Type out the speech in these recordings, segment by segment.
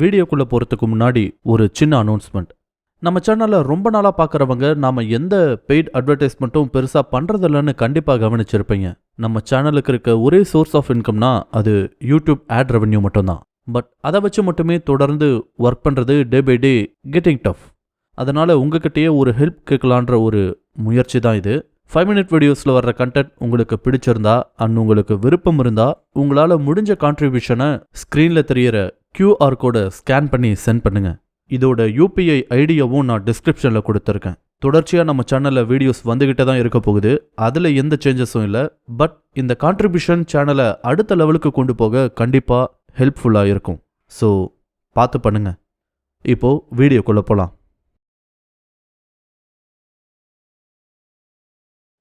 வீடியோக்குள்ளே போகிறதுக்கு முன்னாடி ஒரு சின்ன அனௌன்ஸ்மெண்ட் நம்ம சேனலை ரொம்ப நாளாக பார்க்குறவங்க நாம எந்த பெய்ட் அட்வர்டைஸ்மெண்ட்டும் பெருசாக பண்ணுறதில்லன்னு கண்டிப்பாக கவனிச்சிருப்பீங்க. நம்ம சேனலுக்கு இருக்க ஒரே சோர்ஸ் ஆஃப் இன்கம்னா அது யூடியூப் ஆட் ரெவன்யூ மட்டும்தான். பட் அதை வச்சு மட்டுமே தொடர்ந்து ஒர்க் பண்ணுறது day by day getting tough அதனால் உங்ககிட்டயே ஒரு ஹெல்ப் கேட்கலான்ற ஒரு முயற்சி தான் இது. ஃபைவ் மினிட் வீடியோஸில் வர்ற கண்டென்ட் உங்களுக்கு பிடிச்சிருந்தா அண்ட் உங்களுக்கு விருப்பம் இருந்தால் உங்களால் முடிஞ்ச கான்ட்ரிபியூஷனை ஸ்க்ரீனில் தெரியிற க்யூஆர் கோடை ஸ்கேன் பண்ணி சென்ட் பண்ணுங்க. இதோட யூபிஐ ஐடியாவும் நான் டிஸ்கிரிப்ஷனில் கொடுத்துருக்கேன். தொடர்ச்சியாக நம்ம சேனலில் வீடியோஸ் வந்துக்கிட்டே தான் இருக்க போகுது. அதில் எந்த சேஞ்சஸும் இல்லை. பட் இந்த கான்ட்ரிபியூஷன் சேனலை அடுத்த லெவலுக்கு கொண்டு போக கண்டிப்பாக ஹெல்ப்ஃபுல்லாக இருக்கும். ஸோ பார்த்து பண்ணுங்க. இப்போ வீடியோக்குள்ளே போகலாம்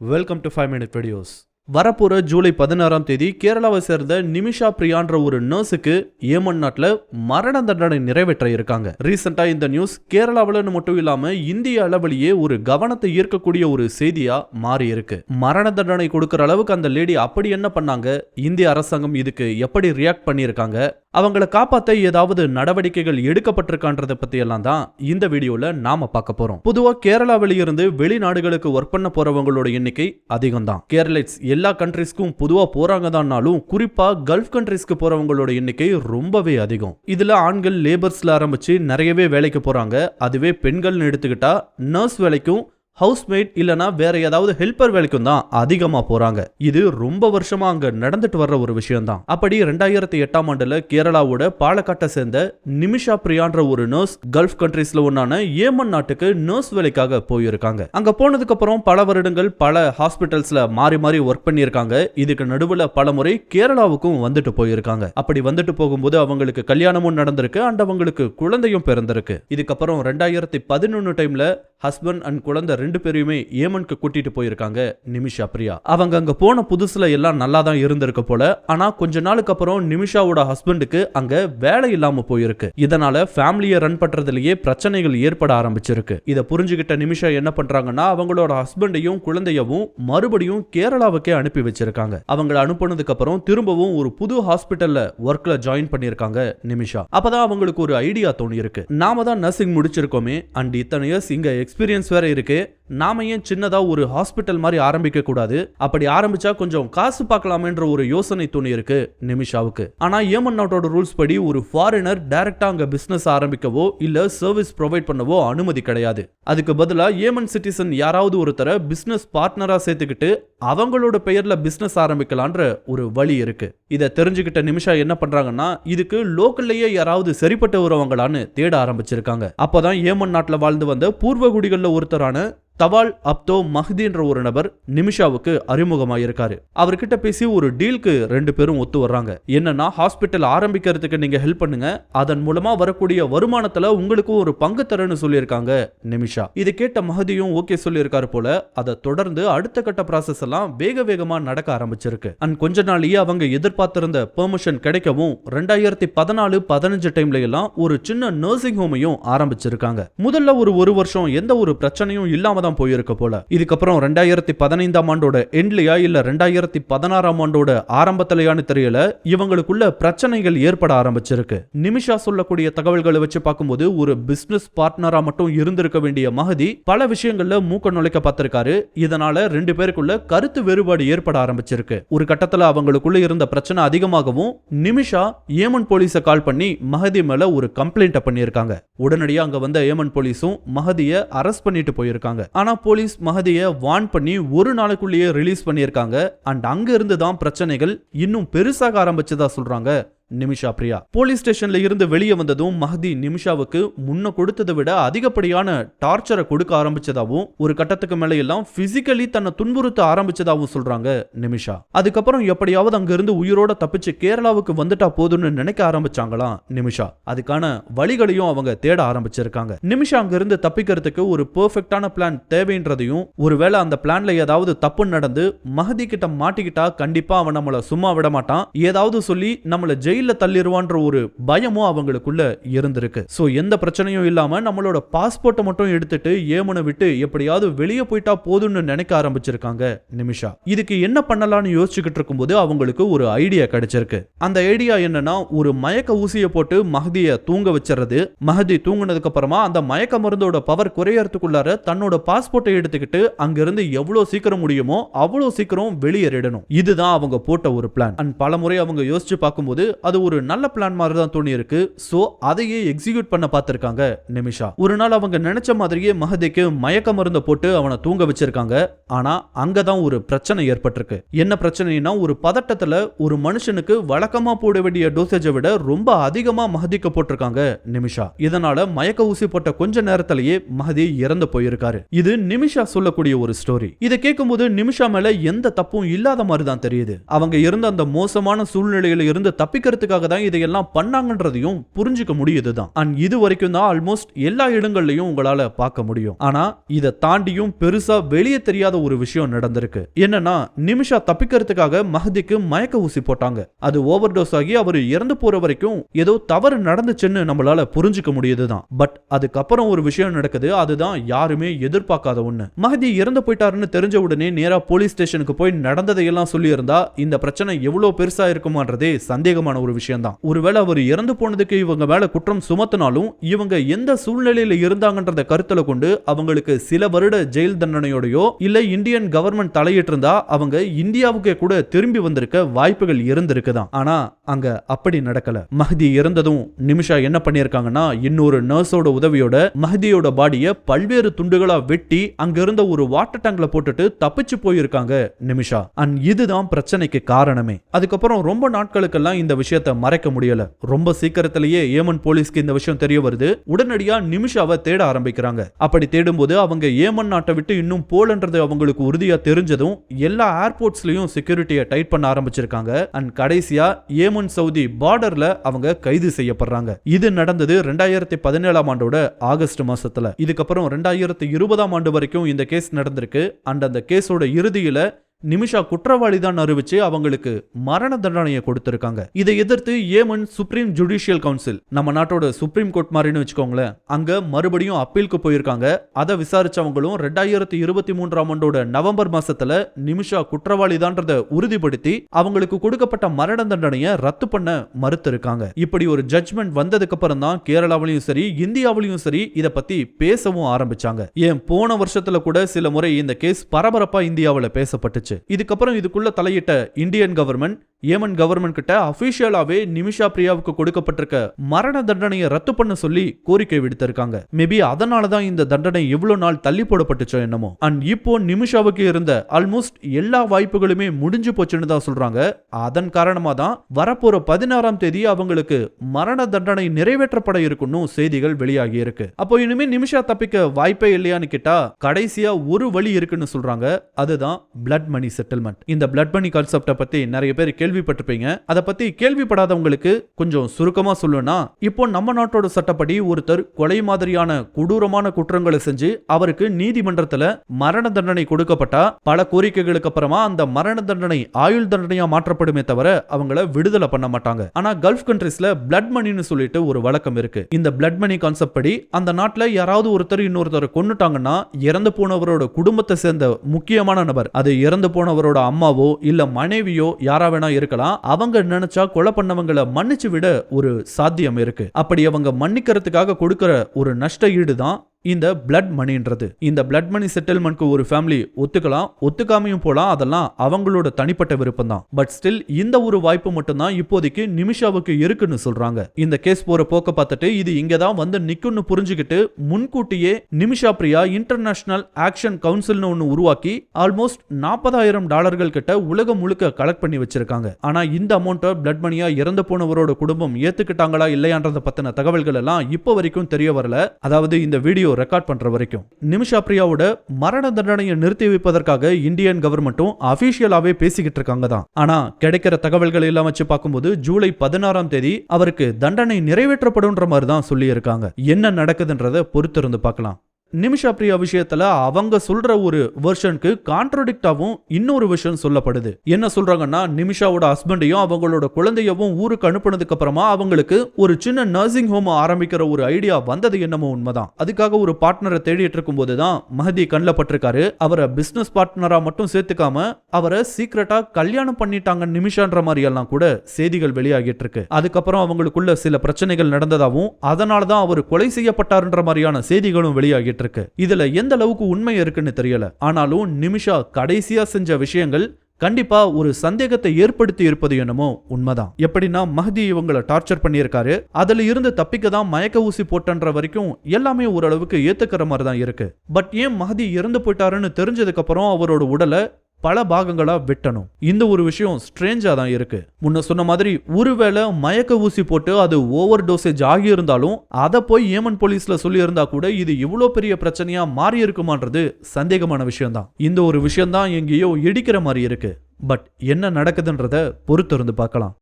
welcome to five minute videos வரப்போகிற ஜூலை பதினாறாம் தேதி கேரளாவை சேர்ந்த நிமிஷா பிரியான்ற ஒரு நர்ஸுக்கு ஏமன் நாட்டில் மரண தண்டனை நிறைவேற்ற இருக்காங்க. ரீசெண்டாக இந்த நியூஸ் கேரளாவில்னு மட்டும் இல்லாமல் இந்திய அளவிலேயே ஒரு கவனத்தை ஈர்க்கக்கூடிய ஒரு செய்தியாக மாறி இருக்கு. மரண தண்டனை கொடுக்குற அளவுக்கு அந்த லேடி அப்படி என்ன பண்ணாங்க? இந்திய அரசாங்கம் இதுக்கு எப்படி ரியாக்ட் பண்ணியிருக்காங்க? அவங்கள காப்பாற்ற ஏதாவது நடவடிக்கைகள் எடுக்கப்பட்டிருக்கான்றத பற்றியெல்லாம் தான் இந்த வீடியோவில் நாம பார்க்க போகிறோம் பொதுவாக கேரளாவிலிருந்து வெளிநாடுகளுக்கு ஒர்க் பண்ண போகிறவங்களோட எண்ணிக்கை அதிகம் தான் கேரளைட்ஸ் எல்லா கண்ட்ரிஸ்க்கும் பொதுவாக போகிறாங்க தான்னாலும் குறிப்பாக கல்ஃப் கண்ட்ரிஸ்க்கு போகிறவங்களோட எண்ணிக்கை ரொம்பவே அதிகம். இதில் ஆண்கள் லேபர்ஸில் ஆரம்பித்து நிறையவே வேலைக்கு போகிறாங்க அதுவே பெண்கள்னு எடுத்துக்கிட்டால் நர்ஸ் வேலைக்கும் ஹவுஸ்மேட் இல்லனா வேற ஏதாவது ஹெல்ப்பர் வேலைக்கும் தான் அதிகமா போறாங்க. இது ரொம்ப வருஷமா அங்க நடந்துட்டு வர்ற ஒரு விஷயம் தான் அப்படி ரெண்டாயிரத்தி எட்டாம் ஆண்டுல கேரளாவோட பாலக்காட்டை சேர்ந்த நிமிஷா பிரியான்ற ஒரு நர்ஸ் கல்ஃப் கண்ட்ரீஸ்ல ஒன்னான ஏமன் நாட்டுக்கு நர்ஸ் வேலைக்காக போயிருக்காங்க. அங்க போனதுக்கு அப்புறம் பல வருடங்கள் பல ஹாஸ்பிட்டல்ஸ்ல மாறி மாறி ஒர்க் பண்ணியிருக்காங்க. இதுக்கு நடுவுல பல முறை கேரளாவுக்கும் வந்துட்டு போயிருக்காங்க. அப்படி வந்துட்டு போகும்போது அவங்களுக்கு கல்யாணமும் நடந்திருக்கு அண்ட் அவங்களுக்கு குழந்தையும் பிறந்திருக்கு. இதுக்கப்புறம் ரெண்டாயிரத்தி பதினொன்னு டைம்ல ஹஸ்பண்ட் அண்ட் குழந்தை ரெண்டு பேரையுமே ஏமனுக்கு கூட்டிட்டு போயிருக்காங்க நிமிஷா பிரியா. அவங்க அங்க போன புதுசுல எல்லாம் நல்லா தான் இருந்திருக்க போல ஆனா கொஞ்ச நாளுக்கு அப்புறம் நிமிஷாவோட ஹஸ்பண்டுக்கு அங்க வேலை இல்லாம போயிருக்கு. இதனால ஃபேமிலியை ரன் பண்றதுலயே பிரச்சனைகள் ஏற்பட ஆரம்பிச்சிருக்கு. இதை புரிஞ்சுகிட்ட நிமிஷா என்ன பண்றாங்கன்னா அவங்களோட ஹஸ்பண்டையும் குழந்தையவும் மறுபடியும் கேரளாவுக்கே அனுப்பி வச்சிருக்காங்க. அவங்கள அனுப்புனதுக்கு அப்புறம் திரும்பவும் ஒரு புது ஹாஸ்பிட்டல்ல ஒர்க்ல ஜாயின் பண்ணிருக்காங்க நிமிஷா. அப்பதான் அவங்களுக்கு ஒரு ஐடியா தோணி இருக்கு நாம தான் நர்சிங் முடிச்சிருக்கோமே அண்ட் இத்தனை இயர்ஸ் இங்க எக்ஸ்பீரியன்ஸ் வேற இருக்கு. நாம ஏன் சின்னதா ஒரு ஹாஸ்பிட்டல் மாதிரி ஆரம்பிக்க கூடாது? அப்படி ஆரம்பிச்சா கொஞ்சம் காசு பார்க்கலாமேன்ற ஒரு யோசனை தோணி இருக்கு நிமிஷாவுக்கு. ஆனா ஏமன் நாட்டோட ரூல்ஸ் படி ஒரு ஃபாரினர் டைரக்டா அங்க பிசினஸ் ஆரம்பிக்கவோ இல்ல சர்வீஸ் ப்ரொவைட் பண்ணவோ அனுமதி கிடையாது. அதுக்கு பதிலா ஏமன் சிட்டிசன் யாராவது ஒருத்தரை பிசினஸ் பார்ட்னரா சேர்த்துக்கிட்டு அவங்களோட பெயர்ல பிசினஸ் ஆரம்பிக்கலான்ற ஒரு வழி இருக்கு. இதை தெரிஞ்சுக்கிட்ட நிமிஷா என்ன பண்றாங்கன்னா இதுக்கு லோக்கல்லையே யாராவது சரிப்பட்டு வரவங்களான்னு தேட ஆரம்பிச்சிருக்காங்க. அப்பதான் ஏமன் நாட்டில் வாழ்ந்து வந்த பூர்வ குடிகளில் ஒருத்தரான தவால் அப்தோ மஹ்தின்ற ஒரு நபர் நிமிஷாவுக்கு அறிமுகமாயிருக்காரு. அவர்கிட்ட பேசி ஒரு டீலுக்கு ரெண்டு பேரும் ஒத்து வர்றாங்க. என்னன்னா ஹாஸ்பிட்டல் ஆரம்பிக்கிறதுக்கு நீங்க ஹெல்ப் பண்ணுங்க. அதன் மூலமா வரக்கூடிய வருமானத்துல உங்களுக்கும் ஒரு பங்கு தரேன்னு சொல்லியிருக்காங்க நிமிஷா. இது கேட்ட மஹதியும் ஓகே சொல்லியிருக்காரு போல அதை தொடர்ந்து அடுத்த கட்ட ப்ராசஸ் எல்லாம் வேக வேகமா நடக்க ஆரம்பிச்சிருக்கு. அண்ட் கொஞ்ச நாளையே அவங்க எதிர்பார்த்திருந்த பெர்மிஷன் கிடைக்கவும் ரெண்டாயிரத்தி பதினாலு பதினஞ்சு டைம்ல எல்லாம் ஒரு சின்ன நர்சிங் ஹோமையும் ஆரம்பிச்சிருக்காங்க. முதல்ல ஒரு ஒரு வருஷம் எந்த ஒரு பிரச்சனையும் இல்லாம தான் போயிருக்க போல. இதுக்கப்புறம் ரெண்டாயிரத்தி பதினைந்தாம் ஆண்டோட எண்ட்லயா இல்ல ரெண்டாயிரத்தி பதினாறாம் ஆண்டோட ஆரம்பத்திலயான்னு தெரியல இவங்களுக்குள்ள பிரச்சனைகள் ஏற்பட ஆரம்பிச்சிருக்கு. நிமிஷா சொல்லக்கூடிய தகவல்களை வச்சு பார்க்கும்போது ஒரு பிசினஸ் பார்ட்னரா மட்டும் இருந்திருக்க வேண்டிய மகதி பல விஷயங்கள்ல மூக்க நுழைக்க பார்த்திருக்காரு. இதனால ரெண்டு பேருக்குள்ள கருத்து வேறுபாடு ஏற்பட ஆரம்பிச்சிருக்கு. ஒரு கட்டத்துல அவங்களுக்குள்ள இருந்த பிரச்சனை அதிகமாகவும் நிமிஷா ஏமன் போலீஸை கால் பண்ணி மகதி மேல ஒரு கம்ப்ளைண்ட்டை பண்ணியிருக்காங்க. உடனடியா அங்க வந்த ஏமன் போலீஸும் மகதியை அரெஸ்ட் பண்ணிட்டு போயிருக்காங்க. ஆனா போலீஸ் மகதியை வார்ன் பண்ணி ஒரு நாளுக்குள்ளேயே ரிலீஸ் பண்ணியிருக்காங்க. அண்ட் அங்க இருந்து தான் பிரச்சனைகள் இன்னும் பெருசாக ஆரம்பிச்சதா சொல்றாங்க. நிமிஷா பிரியா. போலீஸ் ஸ்டேஷன்ல இருந்து வெளியே வந்ததும் மஹதி நிமிஷாவுக்கு முன்ன கொடுத்ததை விட அதிகப்படியான டார்ச்சரை கொடுக்க ஆரம்பிச்சதாவும் ஒரு கட்டத்துக்கு மேல எல்லாம் பிசிக்கலி தன்னை துன்புறுத்த ஆரம்பிச்சதாவும் சொல்றாங்க நிமிஷா. அதுக்கப்புறம் எப்படியாவது அங்க இருந்து உயிரோட தப்பிச்சு கேரளாவுக்கு வந்துட்டா போதும்னு நினைக்க ஆரம்பிச்சாங்களாம் நிமிஷா. அதுக்கான வழிகளையும் அவங்க தேட ஆரம்பிச்சிருக்காங்க. நிமிஷா அங்க இருந்து தப்பிக்கிறதுக்கு ஒரு பெர்ஃபெக்டான பிளான் தேவைன்றதையும் ஒருவேளை அந்த பிளான்ல ஏதாவது தப்பு நடந்து மஹதி கிட்ட மாட்டிக்கிட்டா கண்டிப்பா அவன் நம்மள சும்மா விட மாட்டான். ஏதாவது சொல்லி நம்மள ஜெயில ஜெயிலில் தள்ளிடுவான்ற ஒரு பயமும் அவங்களுக்குள்ள இருந்திருக்கு. ஸோ எந்த பிரச்சனையும் இல்லாமல் நம்மளோட பாஸ்போர்ட்டை மட்டும் எடுத்துட்டு ஏமனை விட்டு எப்படியாவது வெளியே போயிட்டா போதும்னு நினைக்க ஆரம்பிச்சிருக்காங்க நிமிஷா. இதுக்கு என்ன பண்ணலாம்னு யோசிச்சுக்கிட்டு இருக்கும்போது அவங்களுக்கு ஒரு ஐடியா கிடைச்சிருக்கு. அந்த ஐடியா என்னன்னா ஒரு மயக்க ஊசியை போட்டு மகதியை தூங்க வச்சிடுறது மஹதி தூங்கினதுக்கு அப்புறமா அந்த மயக்க மருந்தோட பவர் குறையறதுக்குள்ளார தன்னோட பாஸ்போர்ட்டை எடுத்துக்கிட்டு அங்கிருந்து எவ்வளோ சீக்கிரம் முடியுமோ அவ்வளோ சீக்கிரம் வெளியேறிடணும். இதுதான் அவங்க போட்ட ஒரு பிளான் அண்ட் பல முறை அவங்க யோசிச்சு பார்க்கும்போது அது ஒரு நல்ல பிளான் மாதிரி தான் தோணி இருக்கு ஸோ அதையே எக்ஸிக்யூட் பண்ண பார்த்திருக்காங்க நிமிஷா. ஒரு நாள் அவங்க நினைச்ச மாதிரியே மகதிக்கு மயக்க மருந்த போட்டு அவனை தூங்க வச்சிருக்காங்க. ஆனா அங்கதான் ஒரு பிரச்சனை ஏற்பட்டிருக்கு. என்ன பிரச்சனைனா ஒரு பதட்டத்துல ஒரு மனுஷனுக்கு வழக்கமா போட வேண்டிய டோசேஜை விட ரொம்ப அதிகமா மஹதிக்கு போட்டிருக்காங்க நிமிஷா. இதனால மயக்க ஊசி போட்ட கொஞ்ச நேரத்திலேயே மகதி இறந்து போயிருக்காரு. இது நிமிஷா சொல்லக்கூடிய ஒரு ஸ்டோரி இதை கேட்கும்போது நிமிஷா மேல எந்த தப்பும் இல்லாத மாதிரி தான் தெரியுது. அவங்க இருந்த அந்த மோசமான சூழ்நிலையில இருந்து தப்பிக்கிறதுக்காக தான் இதையெல்லாம் பண்ணாங்கன்றதையும் புரிஞ்சுக்க முடியுதுதான். அண்ட் இது வரைக்கும் தான் ஆல்மோஸ்ட் எல்லா இடங்கள்லையும் உங்களால பார்க்க முடியும். ஆனா இதை தாண்டியும் பெருசா வெளியே தெரியாத ஒரு விஷயம் நடந்திருக்கு. என்னன்னா நிமிஷா தப்பிக்கிறதுக்காக மஹதிக்கு மயக்க ஊசி போட்டாங்க. அது ஓவர் டோஸ் ஆகி அவர் இறந்து போற வரைக்கும் ஏதோ தவறு நடந்துச்சுன்னு நம்மளால புரிஞ்சுக்க முடியுதுதான். பட் அதுக்கப்புறம் ஒரு விஷயம் நடக்குது. அதுதான் யாருமே எதிர்பார்க்காத ஒண்ணு. மஹதி இறந்து போயிட்டாருன்னு தெரிஞ்ச உடனே நேரா போலீஸ் ஸ்டேஷனுக்கு போய் நடந்ததையெல்லாம் சொல்லி இருந்தா இந்த பிரச்சனை எவ்வளவு பெருசா இருக்குமான்றதே சந்தேகமான ஒரு விஷயம்தான். ஒருவேளை அவர் இறந்து போனதுக்கு இவங்க மேல குற்றம் சுமத்தினாலும் இவங்க எந்த சூழ்நிலையில இருந்தாங்கன்றத கருத்துல கொண்டு அவங்களுக்கு சில வருட ஜெயில் தண்டனையோடயோ இல்ல இந்தியன் கவர்மெண்ட் தலையிட்டிருந்தா அவங்க இந்தியாவுக்கு கூட திரும்பி வந்திருக்க வாய்ப்புகள் இருந்திருக்குதான். ஆனா அங்க அப்படி நடக்கல. மஹதி இறந்ததும் நிமிஷா என்ன பண்ணிருக்காங்கன்னா இன்னொரு நர்ஸோட உதவியோட மஹதியோட பாடிய பல்வேறு துண்டுகளா வெட்டி அங்க இருந்த ஒரு வாட்டர் டேங்க்ல போட்டுட்டு தப்பிச்சு போயிருக்காங்க நிமிஷா. அண்ட் இதுதான் பிரச்சனைக்கு காரணமே. அதுக்கப்புறம் ரொம்ப நாட்களுக்கெல்லாம் இந்த விஷயம் விஷயத்த மறைக்க முடியல. ரொம்ப சீக்கிரத்திலேயே ஏமன் போலீஸ்க்கு இந்த விஷயம் தெரிய வருது. உடனடியா நிமிஷாவை தேட ஆரம்பிக்கிறாங்க. அப்படி தேடும்போது அவங்க ஏமன் நாட்டை விட்டு இன்னும் போலன்றது அவங்களுக்கு உறுதியா தெரிஞ்சதும் எல்லா ஏர்போர்ட்ஸ்லயும் செக்யூரிட்டியை டைட் பண்ண ஆரம்பிச்சிருக்காங்க. அண்ட் கடைசியா ஏமன் சவுதி பார்டர்ல அவங்க கைது செய்யப்படுறாங்க. இது நடந்தது ரெண்டாயிரத்தி பதினேழாம் ஆண்டோட ஆகஸ்ட் மாசத்துல. இதுக்கப்புறம் ரெண்டாயிரத்தி இருபதாம் ஆண்டு வரைக்கும் இந்த கேஸ் நடந்திருக்கு. அண்ட் அந்த கேஸோட இறுதியில நிமிஷா குற்றவாளி தான் அறிவிச்சு அவங்களுக்கு மரண தண்டனையை கொடுத்திருக்காங்க. இதை எதிர்த்து ஏமன் சுப்ரீம் ஜுடிஷியல் கவுன்சில் நம்ம நாட்டோட சுப்ரீம் கோர்ட் மாதிரின்னு வச்சுக்கோங்களேன் அங்க மறுபடியும் அப்பீலுக்கு போயிருக்காங்க. அதை விசாரிச்சவங்களும் ரெண்டாயிரத்தி இருபத்தி மூன்றாம் ஆண்டோட நவம்பர் மாசத்துல நிமிஷா குற்றவாளி தான்றத உறுதிப்படுத்தி அவங்களுக்கு கொடுக்கப்பட்ட மரண தண்டனையை ரத்து பண்ண மறுத்திருக்காங்க. இப்படி ஒரு ஜட்ஜ்மெண்ட் வந்ததுக்கு அப்புறம் தான் கேரளாவிலையும் சரி இந்தியாவிலையும் சரி இத பத்தி பேசவும் ஆரம்பிச்சாங்க. ஏன் போன வருஷத்துல கூட சில முறை இந்த கேஸ் பரபரப்பா இந்தியாவுல பேசப்பட்டுச்சு. இதுக்கப்புறம் இதுக்குள்ள தலையிட்ட இந்தியன் கவர்மெண்ட் ஏமன் கவர்மெண்ட் கிட்ட அபிஷியலாவே நிமிஷா பிரியாவுக்கு கொடுக்கப்பட்டிருக்க மரண தண்டனையை ரத்து பண்ண சொல்லி கோரிக்கை விடுத்திருக்காங்க. மேபி அதனால தான் இந்த தண்டனை இவ்வளவு நாள் தள்ளி போடப்பட்டுச்சோ என்னமோ. அண்ட் இப்போ நிமிஷாவுக்கு இருந்த ஆல்மோஸ்ட் எல்லா வாய்ப்புகளுமே முடிஞ்சு போச்சுன்னு தான் சொல்றாங்க. அதன் காரணமா தான் வரப்போற பதினாறாம் தேதி அவங்களுக்கு மரண தண்டனை நிறைவேற்றப்பட இருக்குன்னு செய்திகள் வெளியாகி இருக்கு. அப்போ இனிமே நிமிஷா தப்பிக்க வாய்ப்பே இல்லையான்னு கேட்டா கடைசியா ஒரு வழி இருக்குன்னு சொல்றாங்க. அதுதான் பிளட் மணி செட்டில்மெண்ட் இந்த பிளட் மணி கான்செப்டை பத்தி நிறைய பேர் கேள்வி கேள்விப்பட்டிருப்பீங்க. அதை பத்தி கேள்விப்படாதவங்களுக்கு கொஞ்சம் சுருக்கமா சொல்லணும்னா இப்போ நம்ம நாட்டோட சட்டப்படி ஒருத்தர் கொலை மாதிரியான கொடூரமான குற்றங்களை செஞ்சு அவருக்கு நீதிமன்றத்துல மரண தண்டனை கொடுக்கப்பட்டா பல கோரிக்கைகளுக்கு அப்புறமா அந்த மரண தண்டனை ஆயுள் தண்டனையா மாற்றப்படுமே தவிர அவங்கள விடுதலை பண்ண மாட்டாங்க. ஆனா கல்ஃப் கண்ட்ரீஸ்ல பிளட் மணின்னு சொல்லிட்டு ஒரு வழக்கம் இருக்கு. இந்த பிளட் மணி கான்செப்ட் படி அந்த நாட்டுல யாராவது ஒருத்தர் இன்னொருத்தர் கொன்னுட்டாங்கன்னா இறந்து போனவரோட குடும்பத்தை சேர்ந்த முக்கியமான நபர் அது இறந்து போனவரோட அம்மாவோ இல்ல மனைவியோ யாரா வேணா இருக்கலாம். அவங்க நினைச்சா கொலை பண்ணவங்களை மன்னிச்சு விட ஒரு சாத்தியம் இருக்கு. அப்படி அவங்க மன்னிக்கிறதுக்காக கொடுக்கிற ஒரு நஷ்ட ஈடு தான் இந்த பிளட் மணின்றது இந்த பிளட் மணி செட்டில்மெண்ட்க்கு ஒரு ஃபேமிலி ஒத்துக்கலாம் ஒத்துக்காமையும் போலாம் அதெல்லாம் அவங்களோட தனிப்பட்ட விருப்பம் தான் பட் ஸ்டில் இந்த ஒரு வாய்ப்பு மட்டும்தான் இப்போதைக்கு நிமிஷாவுக்கு இருக்குன்னு சொல்றாங்க. இந்த கேஸ் போற போக்க பார்த்துட்டு இது இங்க தான் வந்து நிக்கும்னு புரிஞ்சுக்கிட்டு முன்கூட்டியே நிமிஷா பிரியா இன்டர்நேஷனல் ஆக்ஷன் கவுன்சில்னு ஒன்னு உருவாக்கி ஆல்மோஸ்ட் நாற்பதாயிரம் டாலர்கள் கிட்ட உலகம் முழுக்க கலெக்ட் பண்ணி வச்சிருக்காங்க. ஆனா இந்த அமௌண்ட்டை பிளட் மணியா இறந்து போனவரோட குடும்பம் ஏத்துக்கிட்டாங்களா இல்லையான்றத பத்தின தகவல்கள் எல்லாம் இப்போ வரைக்கும் தெரிய வரல. அதாவது இந்த வீடியோ ரெக்கார்ட் பண்ற வரைக்கும். நிமிஷா பிரியாவோட மரண தண்டனையை நிறுத்தி வைப்பதற்காக இந்தியன் கவர்மெண்ட்டும் அபிஷியலாவே பேசிக்கிட்டு இருக்காங்க தான். ஆனா கிடைக்கிற தகவல்கள் எல்லாம் வச்சு பார்க்கும்போது ஜூலை பதினாறாம் தேதி அவருக்கு தண்டனை நிறைவேற்றப்படும்ன்ற மாதிரி தான் சொல்லியிருக்காங்க. என்ன நடக்குதுன்றதை பொறுத்திருந்து பார்க்கலாம். நிமிஷா பிரியா விஷயத்துல அவங்க சொல்ற ஒரு வெர்ஷனுக்கு கான்ட்ரடிக்டாவும் இன்னொரு விஷயம் சொல்லப்படுது. என்ன சொல்றாங்கன்னா நிமிஷாவோட ஹஸ்பண்டையும் அவங்களோட குழந்தையவும் ஊருக்கு அனுப்புனதுக்கு அப்புறமா அவங்களுக்கு ஒரு சின்ன நர்சிங் ஹோம் ஆரம்பிக்கிற ஒரு ஐடியா வந்தது என்னமோ உண்மைதான். அதுக்காக ஒரு பார்ட்னரை தேடிட்டு இருக்கும்போது தான் மஹதி கண்ணில் பட்டிருக்காரு. அவரை பிசினஸ் பார்ட்னரா மட்டும் சேர்த்துக்காம அவரை சீக்கிரட்டா கல்யாணம் பண்ணிட்டாங்க நிமிஷான்ற மாதிரி எல்லாம் கூட செய்திகள் வெளியாகிட்டு இருக்கு. அதுக்கப்புறம் அவங்களுக்குள்ள சில பிரச்சனைகள் நடந்ததாகவும் அதனால தான் அவர் கொலை செய்யப்பட்டாருன்ற மாதிரியான செய்திகளும் வெளியாகிட்டு இருக்கு. இதுல எந்த அளவுக்கு உண்மை இருக்குன்னு தெரியல. ஆனாலும் நிமிஷா கடைசியா செஞ்ச விஷயங்கள் கண்டிப்பா ஒரு சந்தேகத்தை ஏற்படுத்தி இருப்பது என்னமோ உண்மைதான். எப்படின்னா மஹதி இவங்களை டார்ச்சர் பண்ணியிருக்காரு. அதுல இருந்து தப்பிக்க தான் மயக்க ஊசி போட்டன்ற வரைக்கும் எல்லாமே ஓரளவுக்கு ஏத்துக்கிற மாதிரி தான் இருக்கு. பட் ஏன் மஹதி இறந்து போயிட்டாருன்னு தெரிஞ்சதுக்கு அப்புறம் அவரோட உடலை பல பாகங்களா வெட்டணும். இந்த ஒரு விஷயம் ஸ்ட்ரேஞ்சா தான் இருக்கு. முன்ன சொன்ன மாதிரி ஒருவேளை மயக்க ஊசி போட்டு அது ஓவர் டோசேஜ் ஆகியிருந்தாலும் அதை போய் ஏமன் போலீஸ்ல சொல்லி இருந்தா கூட இது இவ்வளோ பெரிய பிரச்சனையா மாறி இருக்குமான்றது சந்தேகமான விஷயம்தான். இந்த ஒரு விஷயம்தான் எங்கேயோ இடிக்கிற மாதிரி இருக்கு. பட் என்ன நடக்குதுன்றத பொறுத்திருந்து பார்க்கலாம்.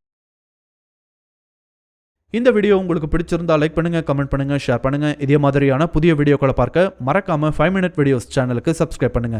இந்த வீடியோ உங்களுக்கு பிடிச்சிருந்தா லைக் பண்ணுங்க கமெண்ட் பண்ணுங்க ஷேர் பண்ணுங்க. இதே மாதிரியான புதிய வீடியோக்களை பார்க்க மறக்காம ஃபைவ் மினிட் வீடியோஸ் சேனலுக்கு சப்ஸ்கிரைப் பண்ணுங்க.